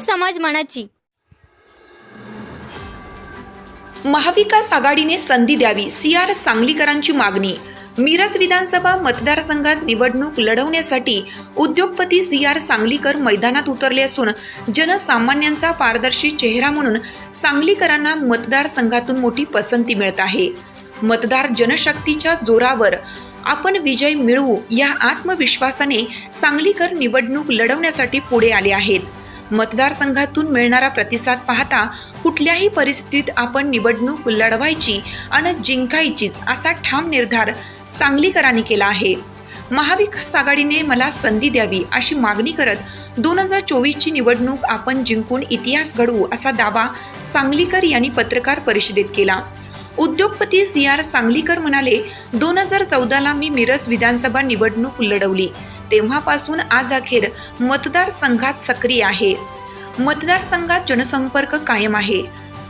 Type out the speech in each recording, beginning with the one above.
समाज मनाची. महाविकास आघाडीने संधी द्यावी सी आर सांगलीकरांची मागणी. मिरज विधानसभा मतदारसंघात निवडणूक लढवण्यासाठी उद्योगपती सी आर सांगलीकर मैदानात उतरले असून जनसामान्यांचा पारदर्शी चेहरा म्हणून सांगलीकरांना मतदारसंघातून मोठी पसंती मिळत आहे. मतदार जनशक्तीच्या जोरावर आपण विजय मिळवू या आत्मविश्वासाने सांगलीकर निवडणूक लढवण्यासाठी पुढे आले आहेत. मतदारसंघातून मिळणारा प्रतिसाद पाहता कुठल्याही परिस्थितीत आपण निवडणूक लढवायची आणि जिंकायचीच असा ठाम निर्धार सांगलीकरांनी केला आहे. महाविकास आघाडीने मला संधी द्यावी अशी मागणी करत दोन हजार चोवीसची निवडणूक आपण जिंकून इतिहास घडवू असा दावा सांगलीकर यांनी पत्रकार परिषदेत केला. उद्योगपती सी आर सांगलीकर म्हणाले दोन हजार चौदाला मी मिरज विधानसभा निवडणूक लढवली. तेव्हापासून आज अखेर मतदारसंघात सक्रिय आहे. मतदारसंघात जनसंपर्क कायम आहे.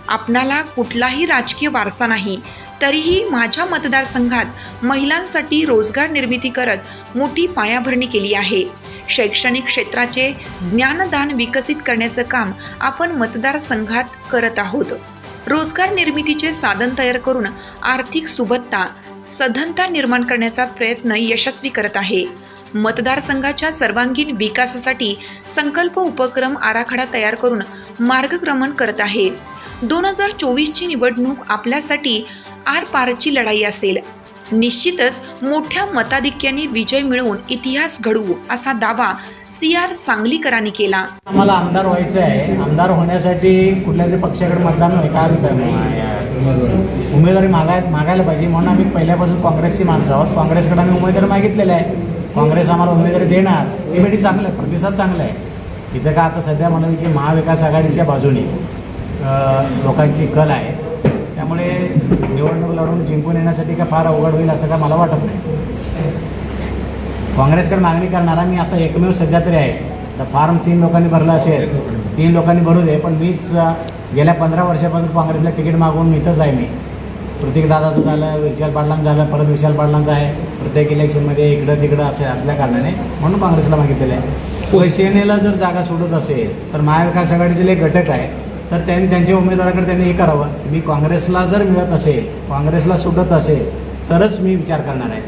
आपणाला कुठलाही राजकीय वारसा नाही तरीही माझ्या मतदारसंघात महिलांसाठी रोजगार निर्मिती करत मोठी पायाभरणी केली आहे. शैक्षणिक क्षेत्राचे ज्ञानदान विकसित करण्याचं काम आपण मतदारसंघात करत आहोत. रोजगार निर्मितीचे साधन तयार करून आर्थिक सुबत्ता सधनता निर्माण करण्याचा प्रयत्न यशस्वी करत आहे. मतदारसंघाच्या सर्वांगीण विकासासाठी संकल्प उपक्रम आराखडा तयार करून मार्गक्रमण करत आहे. दोन हजार चोवीसची निवडणूक आपल्यासाठी आर पारची लढाई असेल. निश्चितच मोठ्या मताधिक्याने विजय मिळवून इतिहास घडवू असा दावा सी आर सांगलीकरांनी केला. आम्हाला आमदार व्हायचं आहे आमदार होण्यासाठी कुठल्या तरी पक्षाकडे मतदान काय उमेदवारी मागाय मागायला पाहिजे. म्हणून आम्ही पहिल्यापासून काँग्रेसची माणसं आहोत. काँग्रेसकडे आम्ही उमेदवारी मागितलेला आहे काँग्रेस आम्हाला उमेदवारी देणार. हे भेटी चांगलं आहे प्रतिसाद चांगला आहे. इथं का आता सध्या म्हणाल की महाविकास आघाडीच्या बाजूने लोकांची कल आहे. त्यामुळे निवडणूक लढवून जिंकून येण्यासाठी काय फार अवघड होईल असं काय मला वाटत नाही. काँग्रेसकडे मागणी करणारा मी आता एकमेव सध्या तरी आहे. तर फॉर्म तीन लोकांनी भरलं असेल तीन लोकांनी भरू दे पण मीच गेल्या पंधरा वर्षापासून काँग्रेसला तिकीट मागवून मी इथंच आहे मी. प्रतीकदादाचं झालं विशाल पाटलांचं झालं परत विशाल पाटलांचं आहे. प्रत्येक इलेक्शनमध्ये इकडं तिकडं असे असल्या कारणाने म्हणून काँग्रेसला मागितलेलं आहे. शिवसेनेला जर जागा सोडत असेल तर महाविकास आघाडीचे जे घटक आहे तर त्यांनी त्यांच्या उमेदवाराकडे त्यांनी हे करावं. मी काँग्रेसला जर मिळत असेल काँग्रेसला सुटत असेल तरच मी विचार करणार आहे.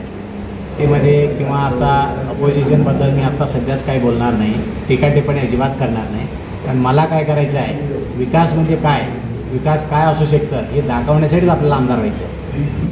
तेमध्ये किंवा आता अपोजिशनबद्दल मी आत्ता सध्याच काही बोलणार नाही. टीका टिप्पणी अजिबात करणार नाही. कारण मला काय करायचं आहे? विकास म्हणजे काय? विकास काय असू शकतं हे दाखवण्यासाठीच आपल्याला आमदार व्हायचं. आहे